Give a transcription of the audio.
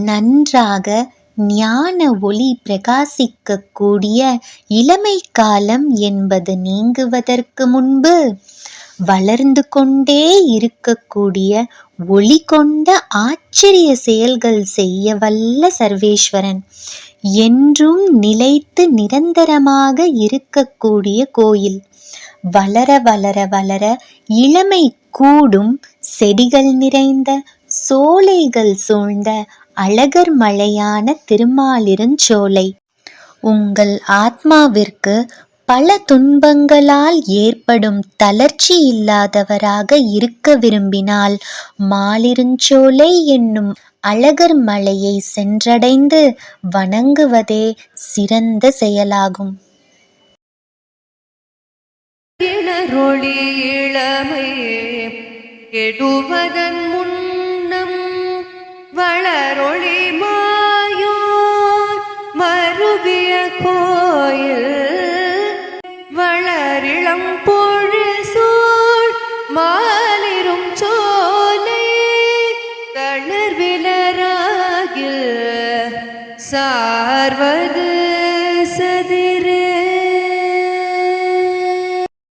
நன்றாக ஞான ஒளி பிரகாசிக்கக்கூடிய இளமை காலம் என்பது நீங்குவதற்கு முன்பு வளர்ந்து கொண்டே இருக்கக்கூடிய ஒளி கொண்ட ஆச்சரிய செயல்கள் செய்ய வல்ல சர்வேஸ்வரன். என்றும் நிலைத்து நிரந்தரமாக இருக்கக்கூடிய கோயில். வளர வளர வளர இளமை கூடும் செடிகள் நிறைந்த சோலைகள் சூழ்ந்த அழகர் மலையான திருமாலிருஞ்சோலை உங்கள் ஆத்மாவிற்கு பல துன்பங்களால் ஏற்படும் தளர்ச்சி இல்லாதவராக இருக்க விரும்பினால் மாலிருஞ்சோலை என்னும் அழகர் மலையை சென்றடைந்து வணங்குவதே சிறந்த செயலாகும். இளமை கெடுவதன் முன் வளரொளி மாயோர் மருவிய கோயில். வளரிளம் பொழுசூழ் மாலிரும் சோலை தளர்விலராகில். சார்வது சதி